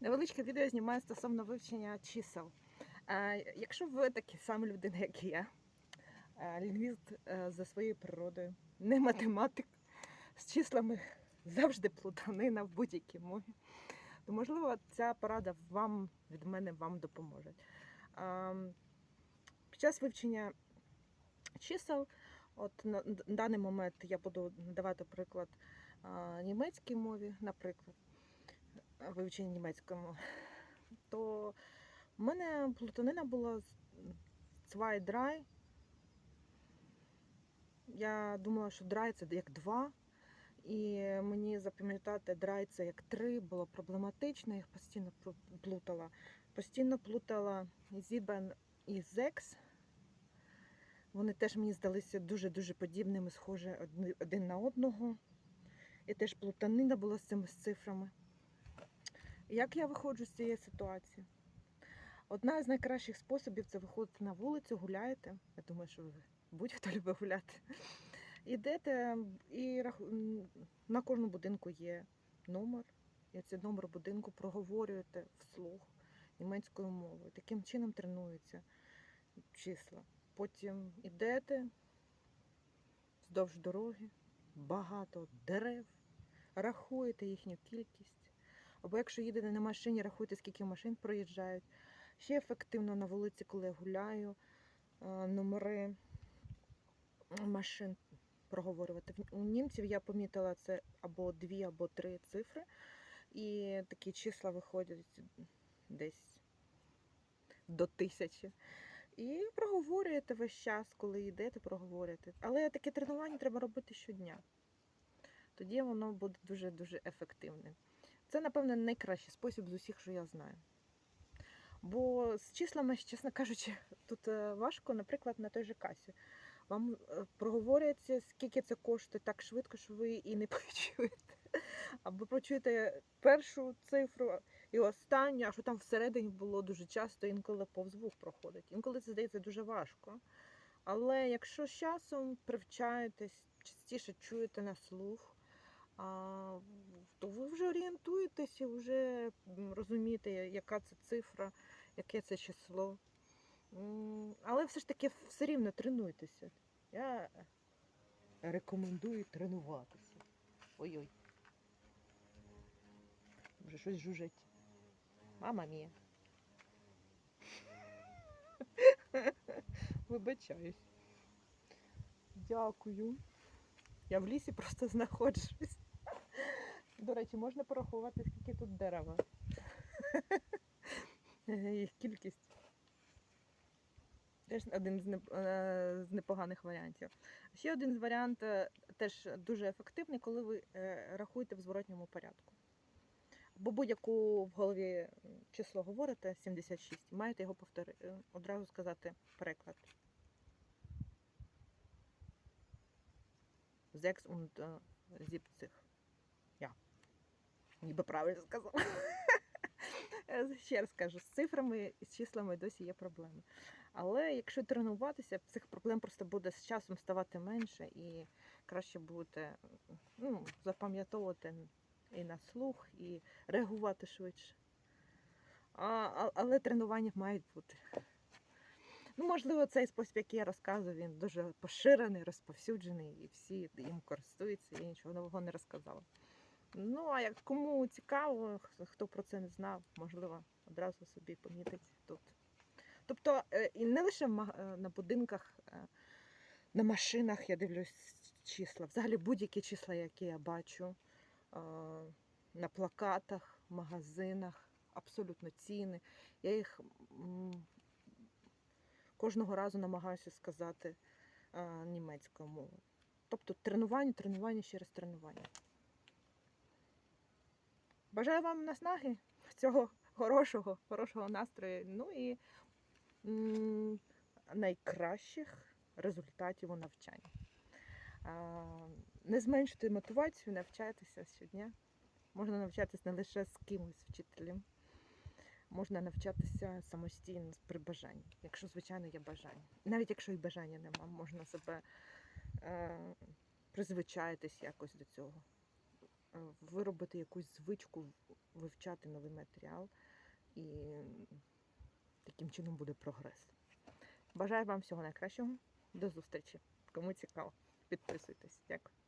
Невеличке відео знімаю стосовно вивчення чисел. Е, Якщо ви такі самі людина, як я, е, лінгвіст е, за своєю природою, не математик, з числами завжди плутанина в будь-якій мові, то можливо ця порада вам від мене вам допоможе. Ем, Під час вивчення чисел, от на даний момент я буду надавати приклад німецькій мові, наприклад вивчення німецької мови, то в мене плутанина була zwei, драй. Я думала, що драй це як два. І мені запам'ятати драй це як три було проблематично, я їх постійно плутала. Постійно плутала зібен і зекс. Вони теж мені здалися дуже-дуже подібними, схожі один на одного. І теж плутанина була з цими цифрами. Як я виходжу з цієї ситуації? Одна з найкращих способів це виходити на вулицю, гуляєте. Я думаю, що будь-хто любить гуляти. Ідете і на кожному будинку є номер. І цей номер будинку проговорюєте вслух німецькою мовою. Таким чином тренуються числа. Потім ідете вздовж дороги, багато дерев, рахуєте їхню кількість. Або якщо їдете на машині, рахуйте, скільки машин проїжджають. Ще ефективно на вулиці, коли я гуляю, е, номери машин проговорювати. У німців я помітила це або дві, або три цифри. І такі числа виходять десь до тисячі. І проговорюєте весь час, коли йдете, проговорюєте. Але таке тренування треба робити щодня. Тоді воно буде дуже-дуже ефективним. Це, напевно, найкращий спосіб з усіх, що я знаю. Бо з числами, чесно кажучи, тут е, важко, наприклад, на той же касі. Вам е, проговорюється, скільки це коштує так швидко, що ви і не почуєте. Або почуєте першу цифру і останню, а що там всередині було дуже часто, інколи повз вух проходить. Інколи це здається дуже важко. Але якщо з часом привчаєтесь, частіше чуєте на слух, то ви вже орієнтуєтесь і вже розумієте, яка це цифра, яке це число. Але все ж таки все рівно тренуйтеся. Я рекомендую тренуватися. Ой-ой. Може щось жужить. Мама мія. Вибачаюсь. Дякую. Я в лісі просто знаходжусь. До речі, можна порахувати, скільки тут дерева. Їх кількість. Теж один е, з непоганих варіантів. Ще один з варіантів теж дуже ефективний, коли ви е, рахуєте в зворотньому порядку. Бо будь-яку в голові число говорите 76, маєте його повторити, одразу сказати переклад. Зекс und 70. Я. Ніби правильно сказала. Е, Ще раз кажу, з цифрами і з числами досі є проблеми. Але якщо тренуватися, цих проблем просто буде з часом ставати менше і краще будете ну, запам'ятовувати і на слух, і реагувати швидше. А, але тренування мають бути. Ну, можливо, цей спосіб, який я розказую, він дуже поширений, розповсюджений, і всі їм користуються, я нічого нового не розказала. Ну, а як кому цікаво, хто- про це не знав, можливо, одразу собі помітить тут. Тобто, е, і не лише е, на будинках, е, на машинах я дивлюсь числа, взагалі будь-які числа, які я бачу на плакатах, магазинах, абсолютно ціни. Я їх кожного разу намагаюся сказати німецькою мовою. Тобто тренування, тренування, ще раз тренування. Бажаю вам наснаги, цього хорошого, хорошого настрою. Ну і найкращих результатів у навчанні. Не зменшуйте мотивацію, навчайтеся щодня. Можна навчатися не лише з кимось вчителем, можна навчатися самостійно при бажанні, якщо, звичайно, є бажання. Навіть якщо і бажання нема, можна себе е, призвичаїтись якось до цього. Е, виробити якусь звичку, вивчати новий матеріал, і таким чином буде прогрес. Бажаю вам всього найкращого. До зустрічі. Кому цікаво, підписуйтесь. Дякую.